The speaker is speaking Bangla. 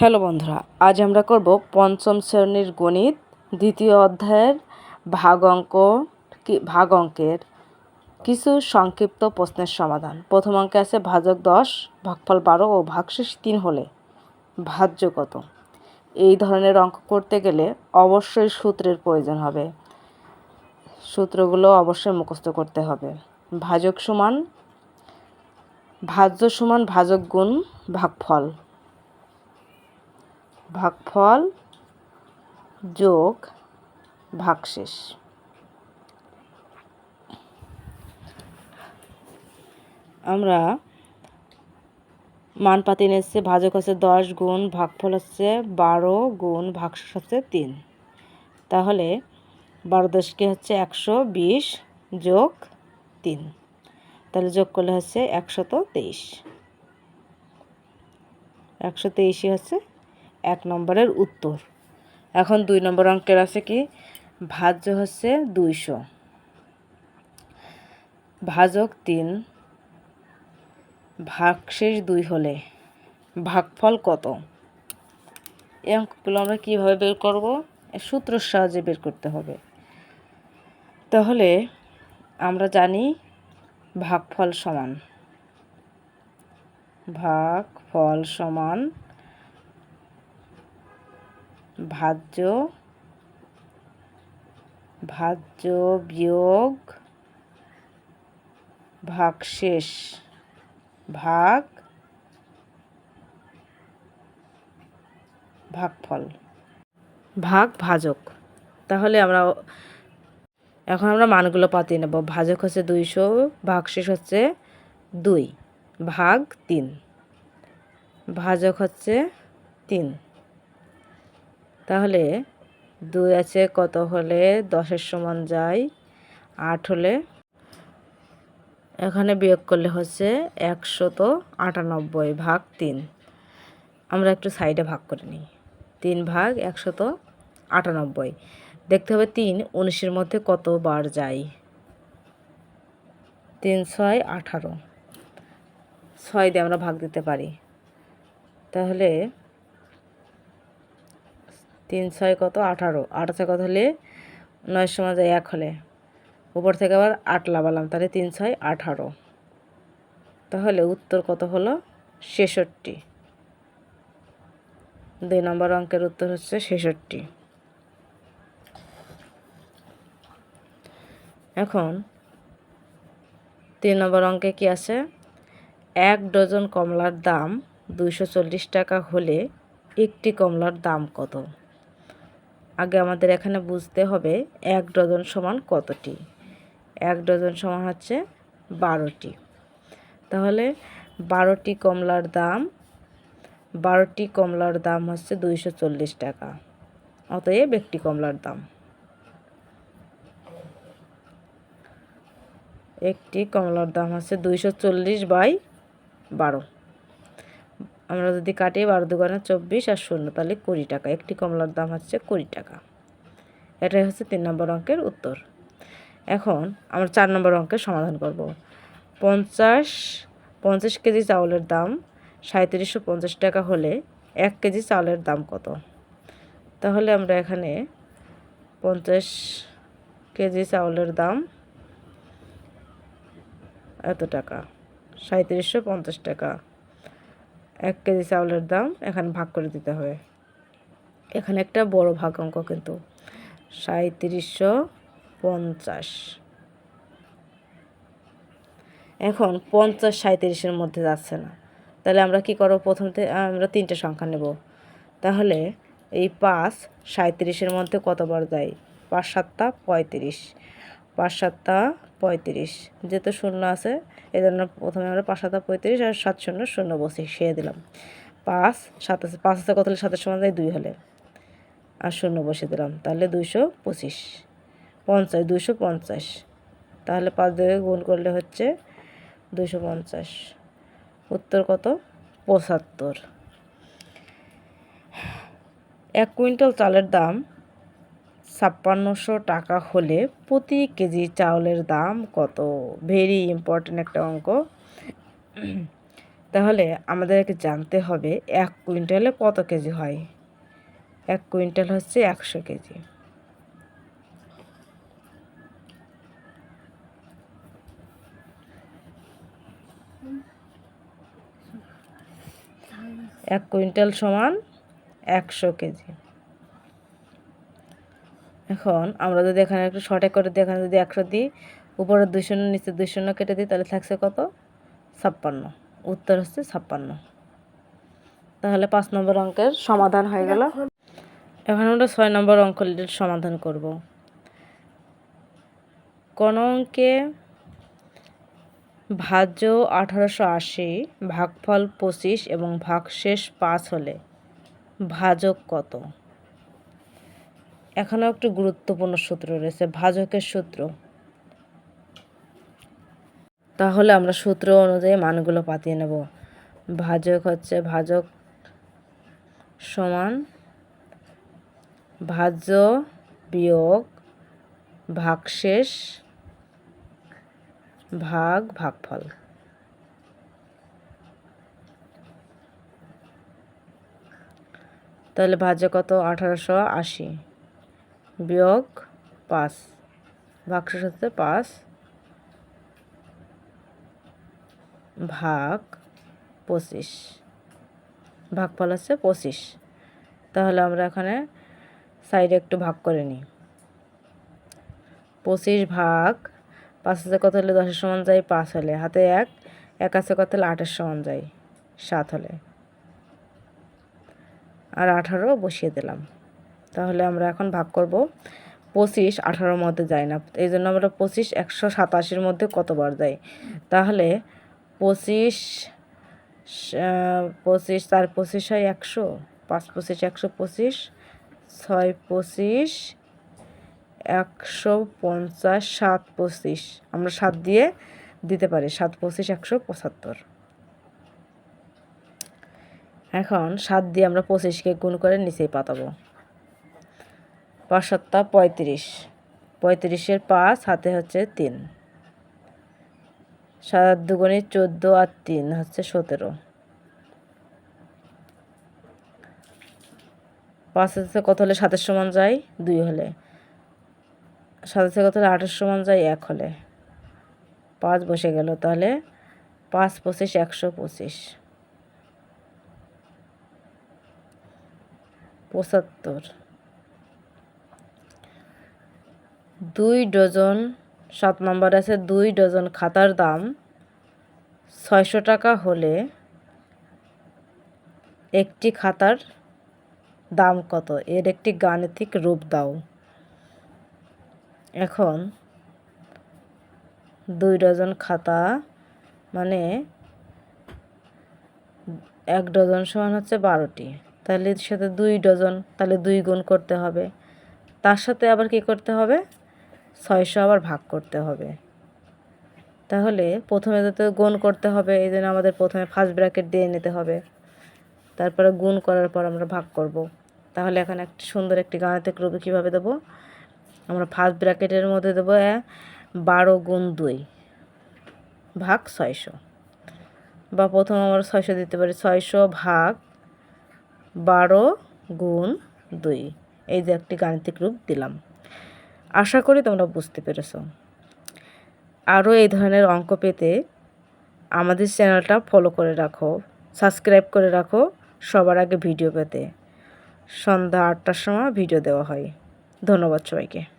হ্যালো বন্ধুরা, আজ আমরা করব পঞ্চম শ্রেণির গণিত, দ্বিতীয় অধ্যায়ের ভাগ অঙ্ক ভাগ অঙ্কের কিছু সংক্ষিপ্ত প্রশ্নের সমাধান। প্রথম অঙ্কে আছে ভাজক দশ, ভাগফল বারো ও ভাগশেষ তিন হলে। ভাজ্য কত এই ধরনের অঙ্ক করতে গেলে অবশ্যই সূত্রের প্রয়োজন হবে। সূত্রগুলো অবশ্যই মুখস্থ করতে হবে। ভাজক সমান, ভাজ্য সমান ভাজক গুণ ভাগফল। ভাগফল যোগ ভাগশেষ। আমরা মান পাতি নিচ্ছে ভাজক হচ্ছে দশ গুণ, ভাগফল হচ্ছে বারো গুণ, ভাগশেষ হচ্ছে তিন। তাহলে বারো দশকে হচ্ছে একশো বিশ যোগ তিন। তাহলে যোগ করলে হচ্ছে একশত তেইশ। একশো তেইশই হচ্ছে এক নম্বরের উত্তর। এখন দুই নম্বর অঙ্কের আছে কি? ভাজ্য হচ্ছে দুইশো। ভাজক তিন। ভাগশেষ দুই হলে ভাগফল কত? এই অঙ্কগুলো আমরা কীভাবে বের করব? সূত্রের সাহায্যে বের করতে হবে। তাহলে আমরা জানি ভাগফল সমান। ভাগফল সমান ভাজ্য ভাজ্য বিয়োগ ভাগশেষ ভাগ, ভাগফল। ভাগ, ভাজক। তাহলে আমরা এখন আমরা মানগুলো পাতিয়ে নেব। ভাজক হচ্ছে দুইশো ভাগশেষ হচ্ছে দুই, ভাগ তিন। ভাজক হচ্ছে তিন। তাহলে দুই আছে কত হলে দশের সমান যায় আট হলে? এখানে বিয়োগ করলে হচ্ছে একশত আটানব্বই ভাগ তিন। আমরা একটু সাইডে ভাগ করে নিই। তিন ভাগ একশত আটানব্বই। দেখতে হবে তিন উনিশের মধ্যে কতবার যায়? তিন ছয় আঠারো। ছয় দিয়ে আমরা ভাগ দিতে পারি। তাহলে তিন ছয় কত? আঠারো। আট ছয় কত হলে? নয় সময় যায় এক হলে। উপর থেকে আবার আট লাগালাম, তাহলে তিন ছয় আঠারো। তাহলে উত্তর কত হলো? ছেষট্টি। দুই নম্বর অঙ্কের উত্তর হচ্ছে ছেষট্টি। এখন তিন নম্বর অঙ্কে কি আছে? এক ডজন কমলার দাম দুইশো চল্লিশ টাকা হলে একটি কমলার দাম কত? আগে আমাদের এখানে বুঝতে হবে এক ডজন সমান কতটি? এক ডজন সমান হচ্ছে বারোটি। তাহলে বারোটি কমলার দাম, বারোটি কমলার দাম হচ্ছে দুইশো চল্লিশ টাকা। অতএব একটি কমলার দাম। একটি কমলার দাম হচ্ছে দুইশো চল্লিশ বাই বারো। আমরা যদি কাটি বারো দোকানে চব্বিশ আর শূন্য, তাহলে কুড়ি টাকা। একটি কমলার দাম হচ্ছে কুড়ি টাকা। এটাই হচ্ছে তিন নম্বর অঙ্কের উত্তর। এখন আমরা চার নম্বর অঙ্কের সমাধান করব। পঞ্চাশ পঞ্চাশ কেজি চাউলের দাম সাঁত্রিশশো পঞ্চাশ টাকা হলে এক কেজি চাউলের দাম কত? তাহলে আমরা এখানে পঞ্চাশ কেজি চাউলের দাম এত টাকা সাঁত্রিশশো পঞ্চাশ টাকা। এক কেজি চাউলের দাম এখানে ভাগ করে দিতে হবে এখানে একটা বড় ভাগ অঙ্ক কিন্তু। সাঁত্রিশশো পঞ্চাশ। এখন পঞ্চাশ সাঁত্রিশের মধ্যে যাচ্ছে না। তাহলে আমরা কি করব? প্রথম আমরা তিনটে সংখ্যা নেব। তাহলে এই পাঁচ সাঁত্রিশের মধ্যে কতবার যায়? পাঁচ সাতটা পঁয়ত্রিশ। পাঁচ সাতটা পঁয়ত্রিশ। যেহেতু শূন্য আছে, এই জন্য প্রথমে আমরা পাঁচ সাতটা পঁয়ত্রিশ আর সাত শূন্য শূন্য বসিয়ে দিলাম। পাঁচ, সাত আছে, পাঁচ আছে কত হলে? সাতের সমান যায় দুই হলে। আর শূন্য বসিয়ে দিলাম, তাহলে দুইশো পঁচিশ। পঞ্চাশ, দুইশো পঞ্চাশ। তাহলে পাঁচ দিয়ে গুণ করলে হচ্ছে দুইশো পঞ্চাশ। উত্তর কত? পঁচাত্তর। এক কুইন্টাল চালের দাম ছাপ্পান্নশো টাকা হলে প্রতি কেজি চাউলের দাম কত? ভেরি ইম্পর্টেন্ট একটা অঙ্ক। তাহলে আমাদেরকে জানতে হবে, এক কুইন্টালে কত কেজি হয়? এক কুইন্টাল হচ্ছে একশো কেজি। এক কুইন্টাল সমান একশো কেজি। এখন আমরা যদি এখানে একটু শর্টে করে দিই, এখানে যদি একশো দিই, উপরে দুই শূন্য নিচে দুই শূন্য কেটে দিই, তাহলে থাকছে কত? ছাপ্পান্ন। উত্তর হচ্ছে ছাপ্পান্ন। তাহলে পাঁচ নম্বর অঙ্কের সমাধান হয়ে গেল। এখন আমরা ছয় নম্বর অঙ্কটির সমাধান করব। কোন অঙ্কে ভাজ্য আঠারোশো আশি ভাগফল পঁচিশ এবং ভাগশেষ পাঁচ হলে ভাজক কত? এখানেও একটি গুরুত্বপূর্ণ সূত্র রয়েছে, ভাজকের সূত্র। তাহলে আমরা সূত্র অনুযায়ী মানগুলো পাতিয়ে নেব। ভাজক হচ্ছে ভাজক সমান ভাজ্য বিয়োগ ভাগশেষ ভাগ ভাগফল। তাহলে ভাজ্য কত? আঠারোশো আশি। বিয়োগ পাঁচ। ভাগশেষ হচ্ছে পাঁচ ভাগ পঁচিশ। ভাগফল হচ্ছে পঁচিশ। তাহলে আমরা এখানে সাইডে একটু ভাগ করে নিই। পঁচিশ ভাগ পাঁচ হাজার কত হলে দশের সমান যায় পাঁচ হলে। হাতে এক এক আছে কত হলে আটের সমান যায় সাত হলে। আর আঠারো বসিয়ে দিলাম। তাহলে আমরা এখন ভাগ করব পঁচিশ, আঠারোর মধ্যে যায় না। এই জন্য আমরা পঁচিশ, একশো সাতাশির মধ্যে কতবার যাই? তাহলে পঁচিশ পঁচিশ চার পঁচিশ হয় একশো, পাঁচ পঁচিশ, একশো পঁচিশ, ছয় পঁচিশ, একশো পঞ্চাশ, সাত পঁচিশ। আমরা সাত দিয়ে দিতে পারি, সাত পঁচিশ, একশো পঁচাত্তর। এখন সাত দিয়ে আমরা পঁচিশকে গুণ করে নিচেই পাতাবো। পাঁচ সাতটা পঁয়ত্রিশ। পঁয়ত্রিশের পাঁচ, হাতে হচ্ছে তিন। সাত দুগুণে চোদ্দ আর তিন হচ্ছে সতেরো। পাঁচ হাতে কত হলে সাতের সমান যায়? দুই হলে। সাত হাতে কত হলে আটের সমান যায়? এক হলে। পাঁচ বসে গেল তাহলে পাঁচ পঁচিশ, একশো পঁচিশ। পঁচাত্তর। দুই ডজন, সাত নম্বর আছে দুই ডজন খাতার দাম। ছয়শো টাকা হলে একটি খাতার দাম কত? এর একটি গাণিতিক রূপ দাও। এখন দুই ডজন খাতা মানে এক ডজন সমান হচ্ছে বারোটি। তাহলে সাথে দুই ডজন, তাহলে দুই গুণ করতে হবে। তার সাথে আবার কি করতে হবে? ছয়শো আবার ভাগ করতে হবে। তাহলে প্রথমে তো গুণ করতে হবে, এই জন্য আমাদের প্রথমে ফার্স্ট ব্র্যাকেট দিয়ে নিতে হবে। তারপরে গুণ করার পর আমরা ভাগ করব। তাহলে এখানে একটি সুন্দর একটি গাণিতিক রূপে কীভাবে দেবো? আমরা ফার্স্ট ব্র্যাকেটের মধ্যে দেবো বারো গুণ দুই ভাগ ছয়শো। বা প্রথম আমরা ছয়শো দিতে পারি, ছয়শো ভাগ বারো গুণ দুই। এই যে একটি গাণিতিক রূপ দিলাম। আশা করি তোমরা বুঝতে পেরেছ। আরও এই ধরনের অঙ্ক পেতে আমাদের চ্যানেলটা ফলো করে রাখো সাবস্ক্রাইব করে রাখো, সবার আগে ভিডিও পেতে। সন্ধ্যা আটটার সময় ভিডিও দেওয়া হয়। ধন্যবাদ সবাইকে।